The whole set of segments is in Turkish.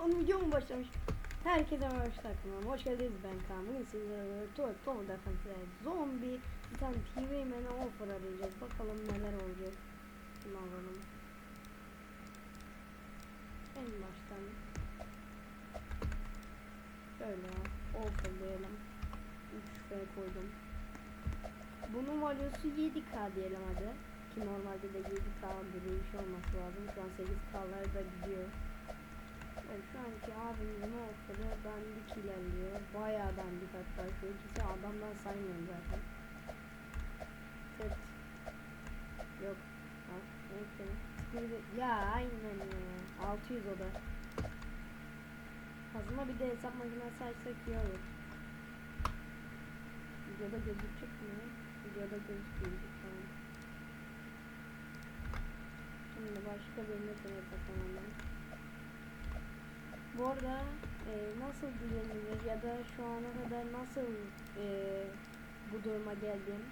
Son video mu başlamış? Herkese merhaba arkadaşlar. Hoş geldiniz ben Kaan. Bugün sizlere Toy Tower Defense'e zombi bir tane TV Man'e offer arayacağız. Bakalım neler olacak. Bunu alalım. En baştan şöyle offer diyelim. 3F koydum. Bunun value'su 7k diyelim hadi. Ki normalde de 7k gibi bir şey olması lazım. Şu an 8k'lar da gidiyor. Evet, şu anki abimizin offer'ı dandik ilerliyor. Bayağı dandik hatta. İkisi adamdan saymıyorum zaten. Tırt. Yok. Ha, neyse. Ya aynen ya. 600 o da. Kazma bir de hesap makinesi açsak iyi olur. Videoda gözükecek mi? Videoda gözükmeyecek tamam. Şimdi başka birine seni bakalım ben. Bu arada e, nasıl düzenilir ya da şu ana kadar nasıl e, bu duruma geldim?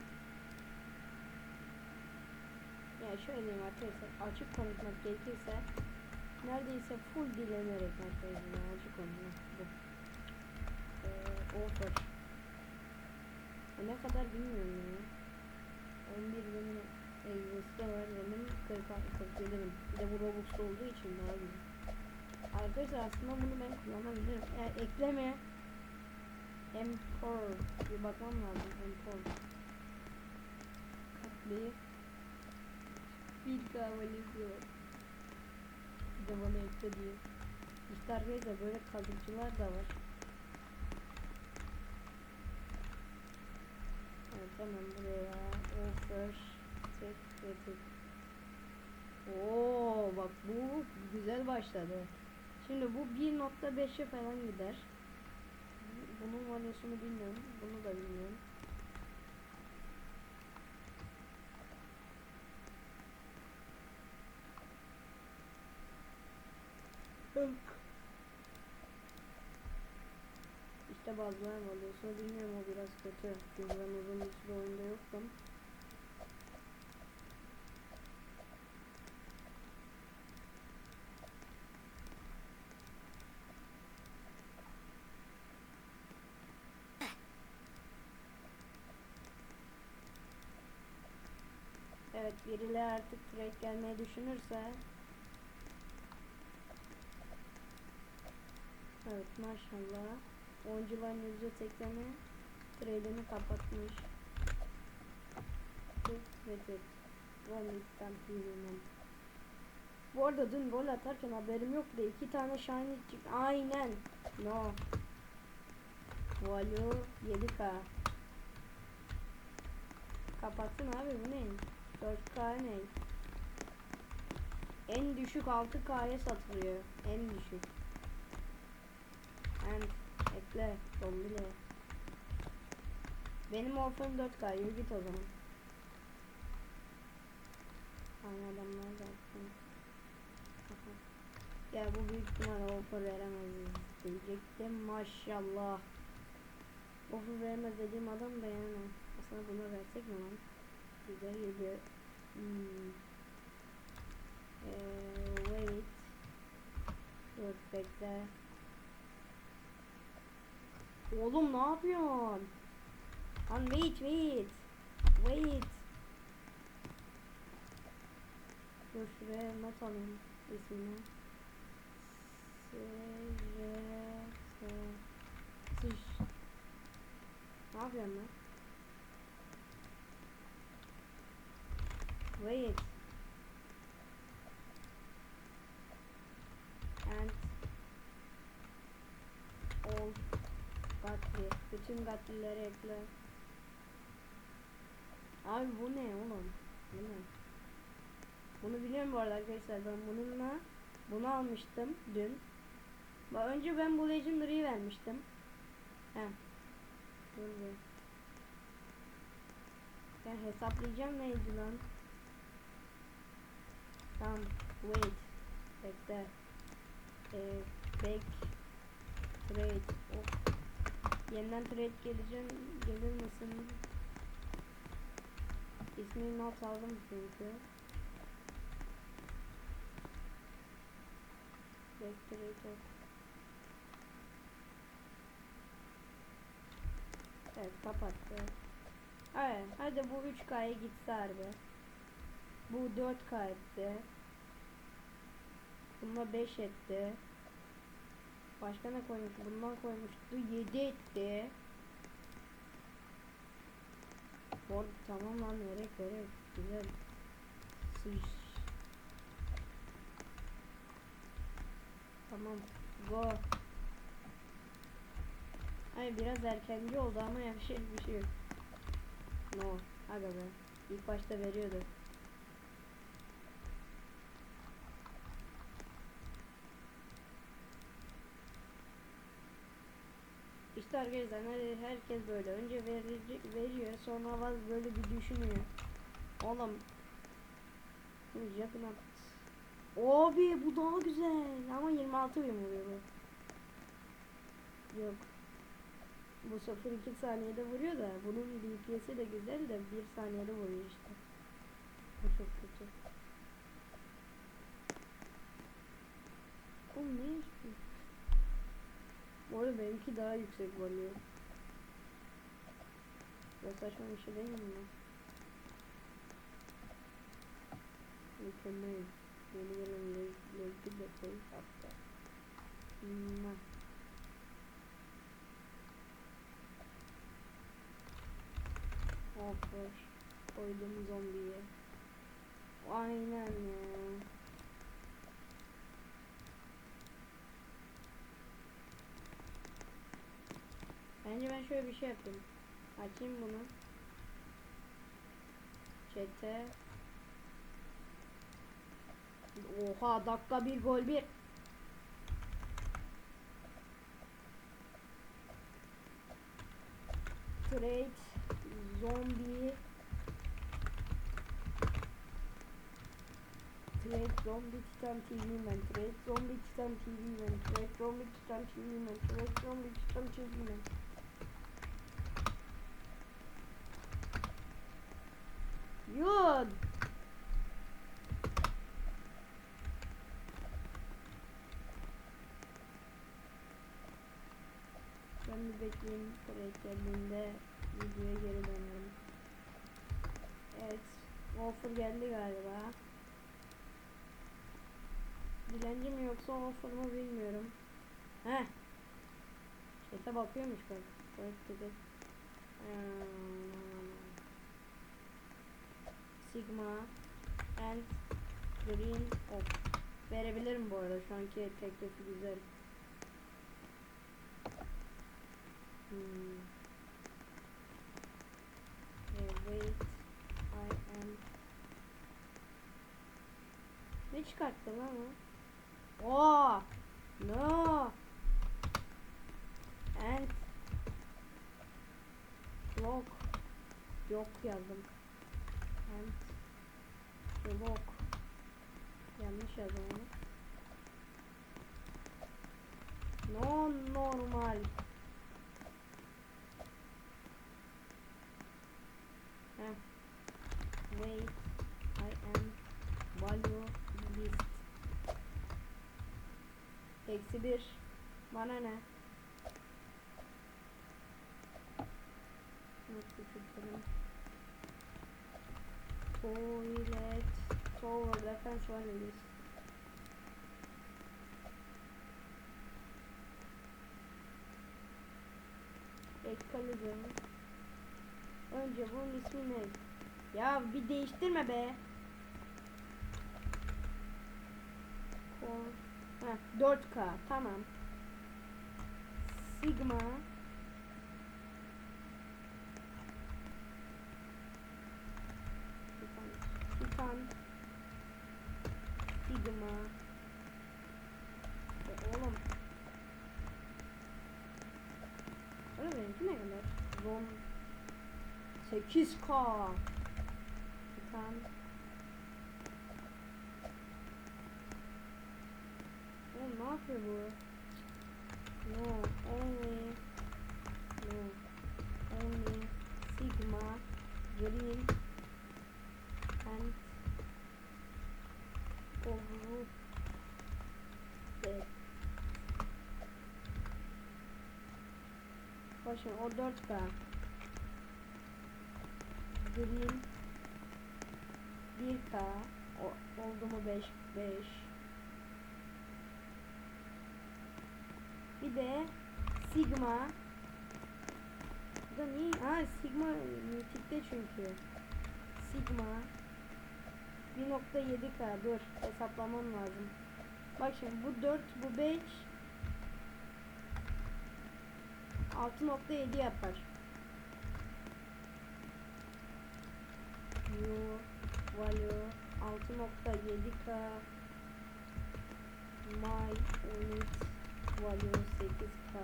Yani şöyle diyeyim arkadaşlar açık konuşmak gerekirse neredeyse full dilenerek arkadaşlar açık konuşmak bu. E, offer. E, ne kadar bilmiyorum ya. 11 bin evresi var benim 46 47 bin. Bir de bu Robux'ta olduğu için daha güzel. Arkadaşlar aslında bunu ben kullanabilirim. Eğer ekleme Empor bir bakmam lazım Empor Katli. Bir kahveli diyor Bir de bana ekle diyor İşte arkadaşlar böyle kazıkçılar da var. Evet hemen buraya Offer Tek ve tek Oo bak bu güzel başladı. Şimdi bu 1.5'e falan gider. Bunun valyosunu bilmiyorum. Bunu da bilmiyorum. İşte bazıları valyosunu bilmiyorum o biraz kötü. Çünkü ben uzun bir süre oyunda yoktum. Evet birileri artık trade gelmeyi düşünürse. Evet maşallah. Oyuncuların %80'i trade'ini kapatmış. Evet Rollik'ten bilmem Bu arada dün gol atarken haberim yoktu iki tane shiny çıktı aynen. No. Value 7k Kapatsın abi bu ne? 4K ne? En düşük 6K'ya satılıyor. En düşük. En ekle dombile. Benim offer'ım 4K. Yürü git o zaman. Aynı adamlar zaten. Ya bu büyük ihtimalle offer veremez diyecektim. Maşallah. Offer veremez dediğim adam da. Aslında buna versek mi lan? Güzel geliyor. Hmm. Ee, wait. Dur bekle. Oğlum ne yapıyorsun? Lan wait wait. Wait. Dur şuraya not alayım ismini. S R S Sıç. Ne yapıyorsun lan? Wait. And all Gatli. Bütün Gatlileri ekle. Abi bu ne oğlum? Bu ne? Bunu biliyorum bu arada arkadaşlar. Ben bununla bunu almıştım dün. Bak önce ben bu Legendary'i vermiştim. He. Dur. Ben hesaplayacağım neydi lan? Come, wait, like that. Ee, back, trade. Of. Yeniden trade geleceğim. Gelir misin? İsmini not aldım çünkü. Back, trade, of. Evet kapattı. Evet hadi bu 3K'ya gitse harbi. Bu 4K etti. Bunda 5 etti. Başka ne koymuş? Bundan koymuştu. 7 etti. Arada tamam lan verek verek. Güzel. Sıç. Tamam. Go. Ay biraz erkenci oldu ama yapacak bir şey yok. No. Aga be. İlk başta veriyordu. İşte arkadaşlar hani herkes böyle önce verici, veriyor sonra vaz böyle bir düşünüyor. Oğlum yapın at. Abi bu daha güzel ama 26 bin vuruyor bu. Yok. Bu 0-2 saniyede vuruyor da bunun DPS'i de güzel de 1 saniyede vuruyor işte. Bu çok kötü. Oğlum ne istiyor? Bu arada benimki daha yüksek vuruyor. Ya saçma bir şey değil mi? Mükemmel. Yeni gelen lezzetli de koy hatta. Hmm. Offer. Koydum zombiye. Aynen ya. Bence ben şöyle bir şey yapayım. Açayım bunu. Çete. Oha dakika bir gol bir. Trade zombie Trade zombie titan TV man Trade zombie titan TV man Trade zombie titan TV man Trade zombie titan TV man Yun Ben bir bekleyeyim trade geldiğinde videoya geri dönerim. Evet, offer geldi galiba. Dilenci mi yoksa offer mı bilmiyorum. Heh. Chat'e bakıyormuş bak. Bak dedi. Hmm. Sigma and green off. Verebilirim bu arada şu anki teklifi güzel. Hmm. Wait. I am. Ne çıkarttı lan o? Oo! No! And Lock. Yok yazdım. And Lock. Yanlış yazdım onu. No normal. Heh. Wait. I am value list. Eksi bir. Bana ne? Şunu küçültelim. Toilet. Tower defense value list. Excalibur. Önce bunun ismi ne? Ya bir değiştirme be. Heh, 4K tamam. Sigma. Titan. Titan. Sigma. E, oğlum. Öyle benimki ne kadar? Zon 8K. Titan. Oğlum ne yapıyor bu? No, only no, only sigma green and over Başım o 4K. Green 1k o, oldu mu 5 5 bir de sigma. Bu da niye? Ha sigma mitikte çünkü. Sigma. 1.7k dur hesaplamam lazım. Bak şimdi bu 4 bu 5 6.7 yapar U value 6.7k my unit value 8k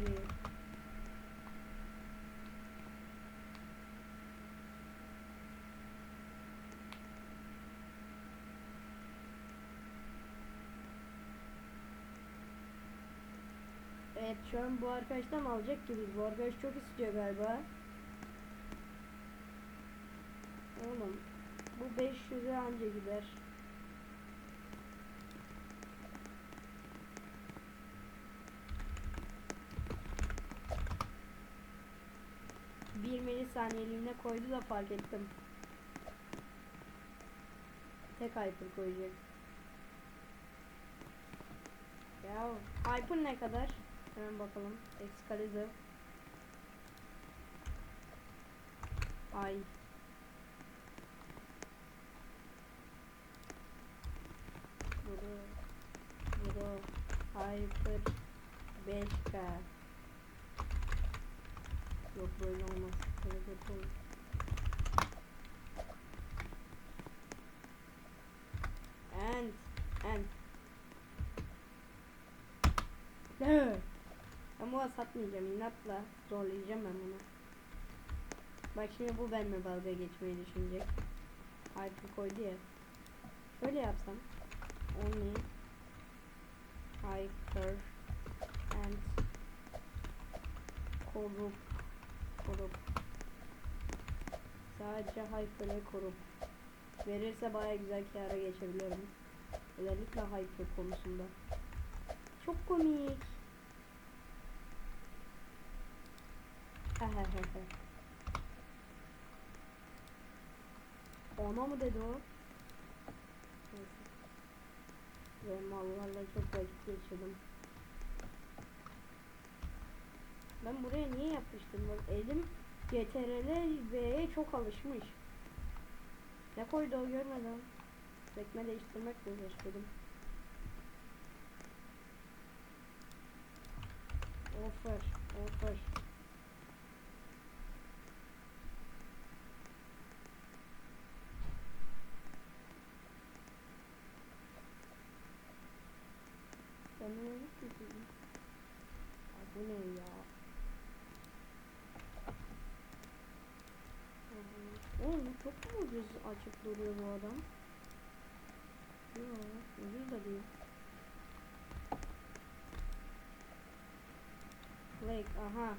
real Evet şu an bu arkadaştan alacak gibi. Bu arkadaş çok istiyor galiba. Oğlum 500'e anca gider. Bir milisaniyeliğine koydu da fark ettim. Tek hyper koyacak. Ya hyper ne kadar? Hemen bakalım. Excalibur. Ay. Hyper. 5K. Yok böyle olmaz. Böyle kötü olur. And. And. Ben bunu satmayacağım inatla zorlayacağım ben bunu. Bak şimdi bu benimle dalga geçmeyi düşünecek. Hyper koydu ya. Şöyle yapsam. Only hyper and korup korup sadece hyper'e korup verirse baya güzel kâra geçebilirim. Özellikle hyper konusunda. Çok komik. Ona mı dedi o? Neyse. Ve mallarla çok vakit geçirdim. Ben buraya niye yapıştım? Bak elim CTRL V'ye çok alışmış. Ne koydu o görmeden? Sekme değiştirmekle uğraşıyordum. Offer, offer. Ben ne yapayım? Ya bu ne ya? Mu ucuz açık duruyor bu adam? Yok, ucuz da değil. Lake, aha.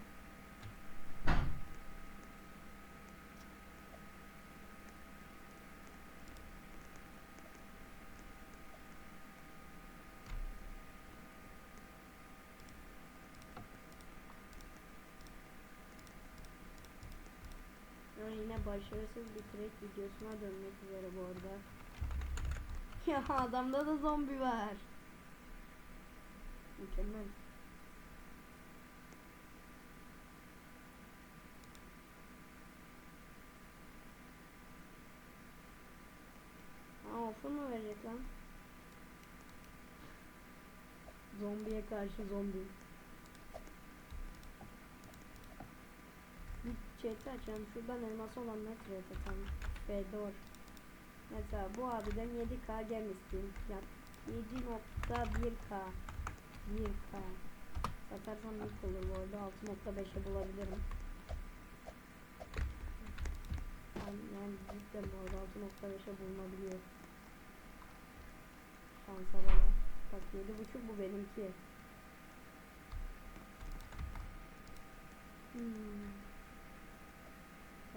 Ya başarısız bir crack videosuna dönmek üzere bu arada. Ya adamda da zombi var. Mükemmel. Aa offer mu verecek lan? Zombiye karşı zombi. Bir chat'i açalım. Şuradan elması olanlar trade atalım. Fedor. Mesela bu abiden 7k gem isteyeyim. Ya 7.1k 1k Satarsam ilk olur bu arada 6.5'e bulabilirim. Yani, yani cidden bu arada 6.5'e bulunabiliyor. Şansa bana. Bak 7.5 bu benimki. Hmm.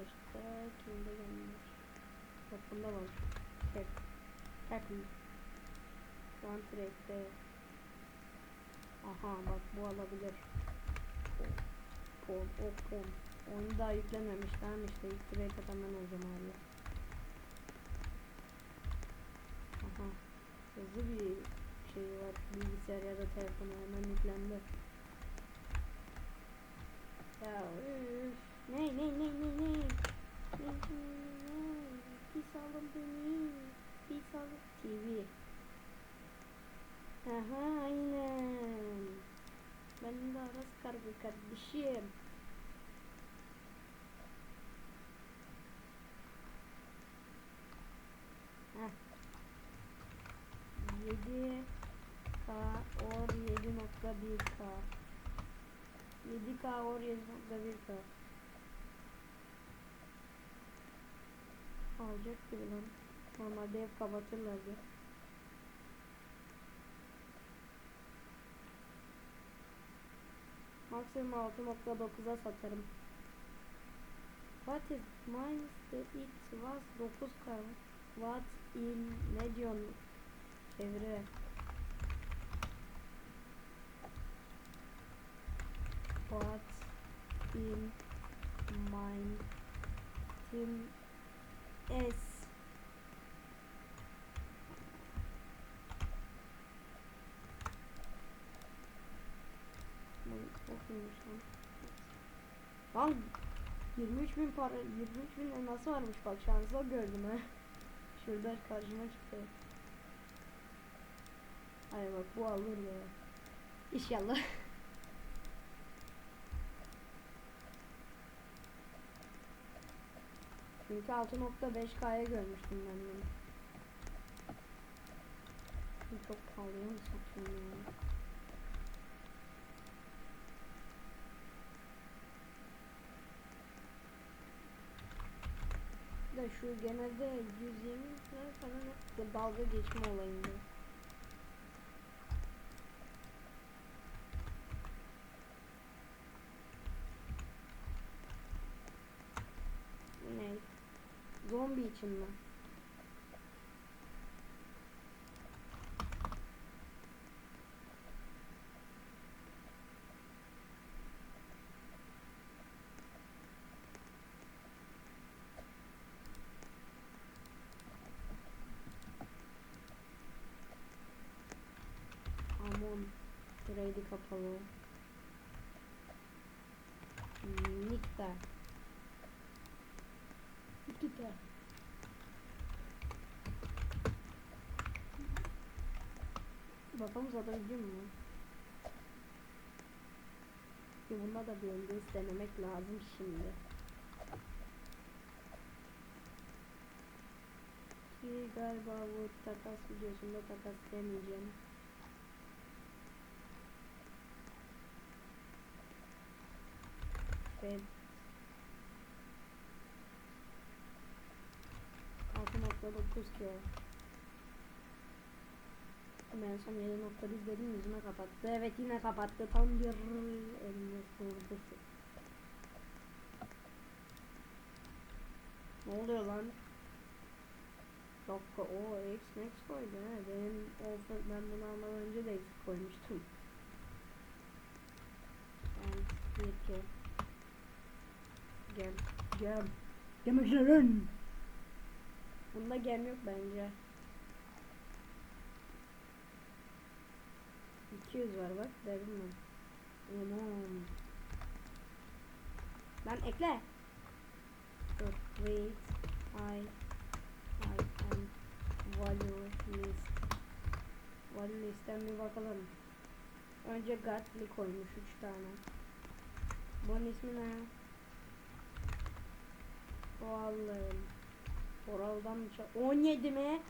Başka kimde gelmiş? Bak bunda var. Tek. Tek mi? One track'te. Aha bak bu alabilir. Pon, o pon, Oyunu daha yüklememiş tamam işte ilk atan ben olacağım abi. Aha. Hızlı bir şey var bilgisayar ya da telefona hemen yüklendi. Ya üf. Ne ne ne ne ne? Ne ne ne? Pis alın beni. Pis alın. TV. Aha aynen. Ben de Aras kargo kardeşim. Heh. 7K or 7.1K 7K or 7.1K Alacak gibi lan. Normalde hep kapatırlardı. Maksimum 6.9'a satarım. What is minus the it was 9K What in ne diyorsun? Çevre. What in mind in S Bu çok iyiymiş lan. Lan 23 bin para 23 bin elması varmış bak şansa gördüm ha. Şurada karşıma çıktı. Ay bak bu alır ya. İnşallah. Çünkü 6.5K'ya görmüştüm ben bunu. Bu Çok pahalıya mı satayım ya? Da şu genelde 120 lira falan dalga geçme olayında. Bu ne? Zombi için mi? Aman. Buraydı kapalı. Miktar. Miktar. Bakalım satabilecek mi? Ki bunda da bir önce denemek lazım şimdi. Ki galiba bu takas videosunda takas demeyeceğim. Ve 6.9 ki o. Ama en son 7.1 dedim yüzüme kapattı. Evet yine kapattı. Tam bir elime vurdu. Ne oluyor lan? Dakika o X Max koydu ha. Benim olsa ben bunu almadan önce de X koymuştum. Ben bir ki Gem. Gem. Gemeklerin. Bunda gem yok bence. 200 var bak dedim ben. Aman. Lan ekle. Dur. Wait. I. I am value list. Value list'ten bir bakalım. Önce Gatli koymuş 3 tane. Bunun ismi ne? Vallahi. Oraldan mı çal- 17 mi?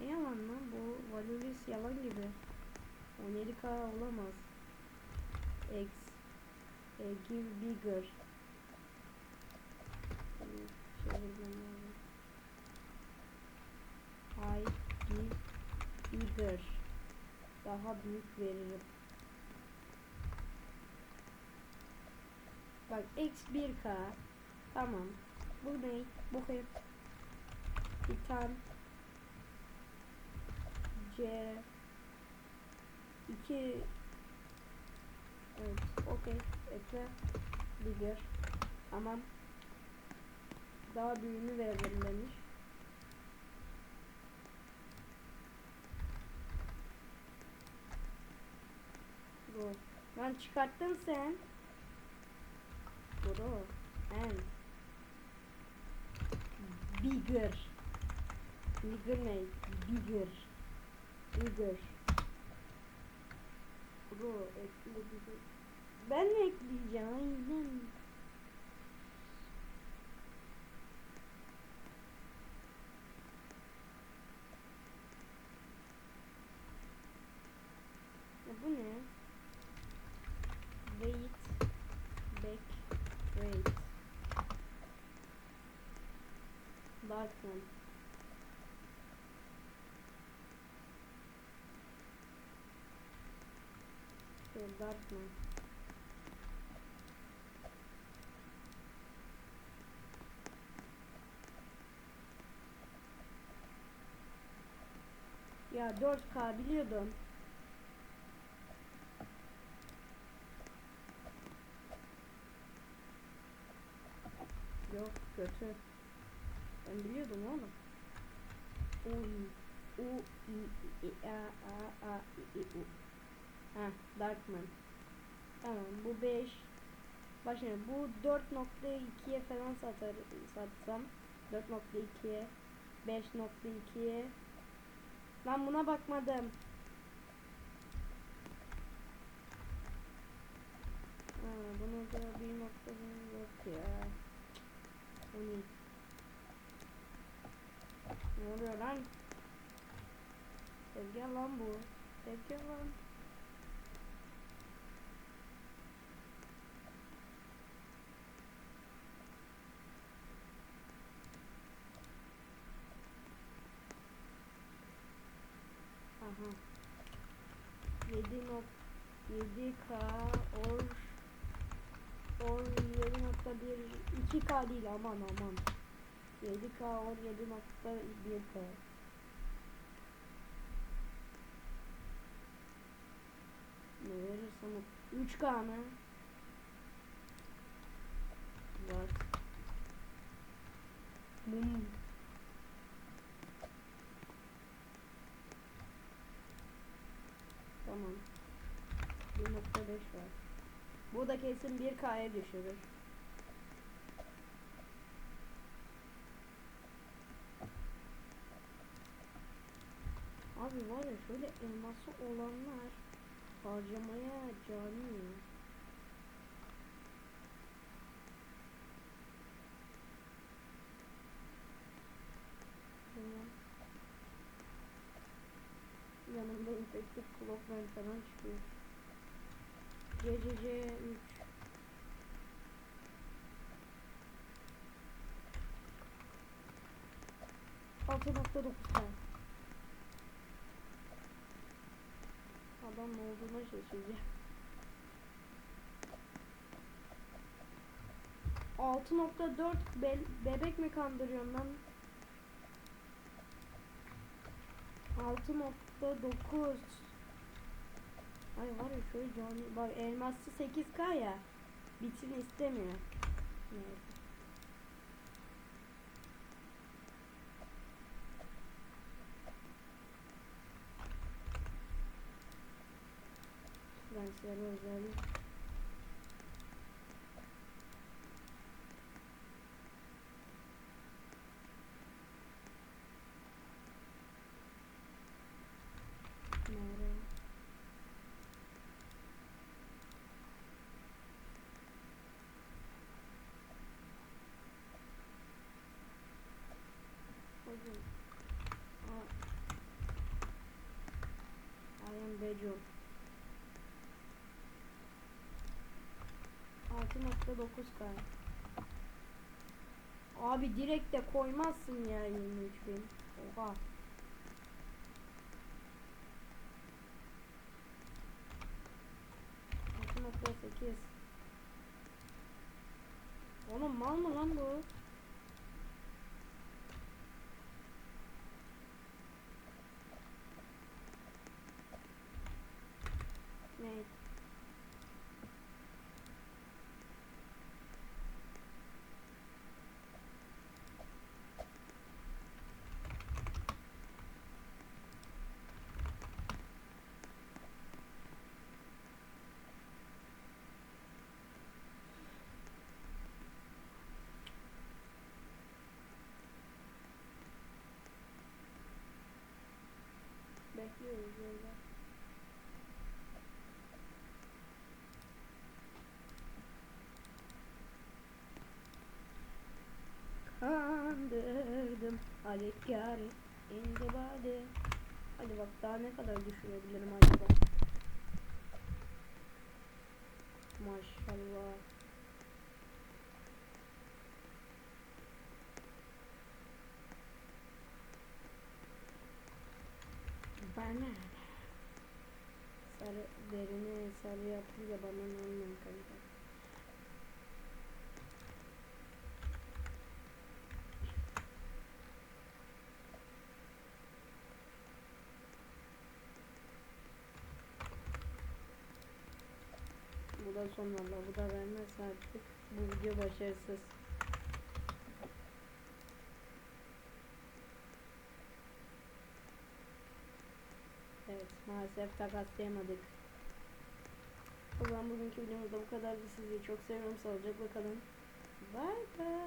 Ne yalan lan bu Valulis yalan gibi. 17k olamaz. X e, give bigger. I give bigger. Daha büyük veririm. Bak x 1k. Tamam. Bu ne? Bu hep. Titan. C. 2 Evet. Okey. Ekle. Bigger. Tamam. Daha büyüğünü veririm demiş. Bu. Lan çıkarttın sen. Bro. And. Bigger. Bigger ne? Bigger. Bigger. Bro ekle bigger. Ben mi ekleyeceğim? Aynen. Ya bu ne? Wait. Back. Wait. Darkman. Şey, Darkman. Ya 4K biliyordum. Yok kötü. Ben biliyordum oğlum. U U I I A A A I I U. Ha Darkman. Tamam bu 5. Bak şimdi bu 4.2'ye falan satar satsam 4.2'ye 5.2'ye Lan buna bakmadım. Ha, bunu da bir nokta yok ya. Bu ne? Oluyor lan? Tezgah lan bu. Tezgah lan. Aha. 7 nok 7K or or 7.1 2K değil aman aman. 7K or 7.1K. Ne verirsem o- 3K mı? Var. Mum. Tamam. 1.5 var. Bu da kesin 1K'ya düşürür. Şöyle elması olanlar harcamaya cani. Yanımda infected clockman falan çıkıyor. CCC 3 6.9 tane. Adam olduğuna şaşıracağım. 6.4 be bebek mi kandırıyorsun lan? 6.9 Ay var ya şöyle canlı bak elmaslı 8k ya bitsin istemiyor. Neyse. Lensleri özel. Nereye? Hocam. Aa. I am Bejo. 6.9k. Abi direkt de koymazsın ya 23 bin. Oha. Nokta sekiz. Oğlum mal mı lan bu? Ne? Bekliyoruz öyle. Kandırdım Harekari in the body Hadi bak daha ne kadar düşürebilirim acaba Maşallah yapınca bana olmuyor kanka. Bu da son valla. Bu da vermezse artık bu video başarısız. Evet maalesef takaslayamadık. O zaman bugünkü videomuzda bu kadar. Sizi çok seviyorum. Sağlıcakla kalın. Bye bye.